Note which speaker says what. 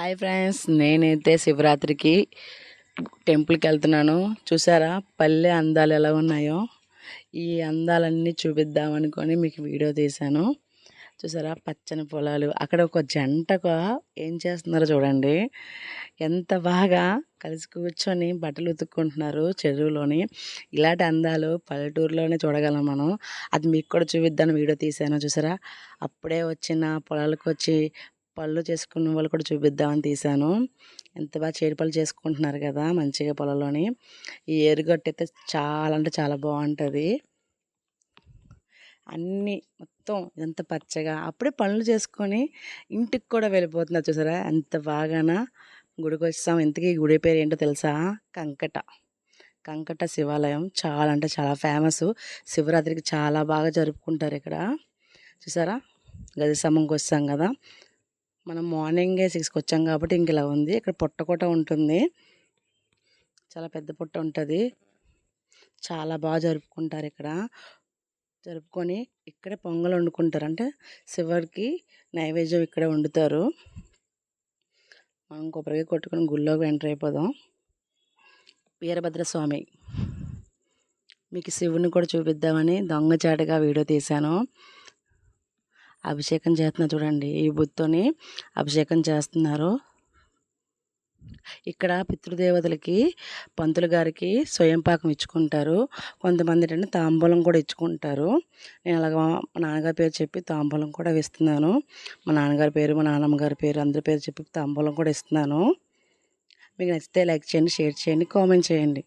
Speaker 1: Hi friends నేనైతే శివరాత్రికి టెంపుల్కి వెళ్తున్నాను. చూసారా? పల్లె అందాలు ఎలా ఉన్నాయో? ఈ అందాలన్నీ చూపిద్దామనుకొని మీకు వీడియో తీశాను. చూసారా? పచ్చని పొలాలు. అక్కడ ఒక జంటగా ఏం చేస్తున్నారో చూడండి. ఎంత బాగా కలిసి కూర్చొని బట్టలు ఉతుక్కుంటున్నారు చెరువులోని. ఇలాంటి అందాలు పల్లెటూరులోనే చూడగలం మనం. అది మీకు కూడా చూపిద్దాను వీడియో తీశాను. చూసారా? అప్పుడే వచ్చిన పొలాలకు వచ్చి పళ్ళు చేసుకున్న వాళ్ళు కూడా చూపిద్దామని తీశాను. ఎంత బాగా చేడి పళ్ళు చేసుకుంటున్నారు కదా మంచిగా పొలంలోని. ఈ ఏరుగట్టు అయితే చాలా అంటే చాలా బాగుంటుంది. అన్నీ మొత్తం ఎంత పచ్చగా. అప్పుడే పనులు చేసుకొని ఇంటికి కూడా వెళ్ళిపోతున్నారు చూసారా? ఎంత బాగానా. గుడికి వచ్చాం ఇంతకీ గుడి పేరు ఏంటో తెలుసా? కంకట. కంకట శివాలయం. చాలా అంటే చాలా ఫేమస్. శివరాత్రికి చాలా బాగా జరుపుకుంటారు ఇక్కడ. చూసారా? గది సమంకి వస్తాం కదా. మనం మార్నింగే సిక్స్కి వచ్చాం కాబట్టి ఇంక ఇలా ఉంది. ఇక్కడ పుట్ట కూడా ఉంటుంది. చాలా పెద్ద పుట్ట ఉంటుంది. చాలా బాగా జరుపుకుంటారు ఇక్కడ. జరుపుకొని ఇక్కడే పొంగల్ వండుకుంటారు. అంటే శివుడికి నైవేద్యం ఇక్కడే వండుతారు. మనం కొబ్బరిగా కొట్టుకొని గుళ్ళోకి ఎంటర్ అయిపోదాం. వీరభద్ర స్వామి మీకు శివుని కూడా చూపిద్దామని దొంగచాటుగా వీడియో తీశాను. అభిషేకం చేస్తున్నారు చూడండి. ఈ బుద్ధితోని అభిషేకం చేస్తున్నారు. ఇక్కడ పితృదేవతలకి పంతులు గారికి స్వయం పాకం ఇచ్చుకుంటారు. కొంతమంది ఏంటంటే తాంబూలం కూడా ఇచ్చుకుంటారు. నేను అలాగ మా నాన్నగారి పేరు చెప్పి తాంబూలం కూడా ఇస్తున్నాను మా నాన్నగారి పేరు మా నాన్నమ్మ గారి పేరు అందరి పేరు చెప్పి తాంబూలం కూడా ఇస్తున్నాను. మీకు నచ్చితే లైక్ చేయండి షేర్ చేయండి కామెంట్ చేయండి.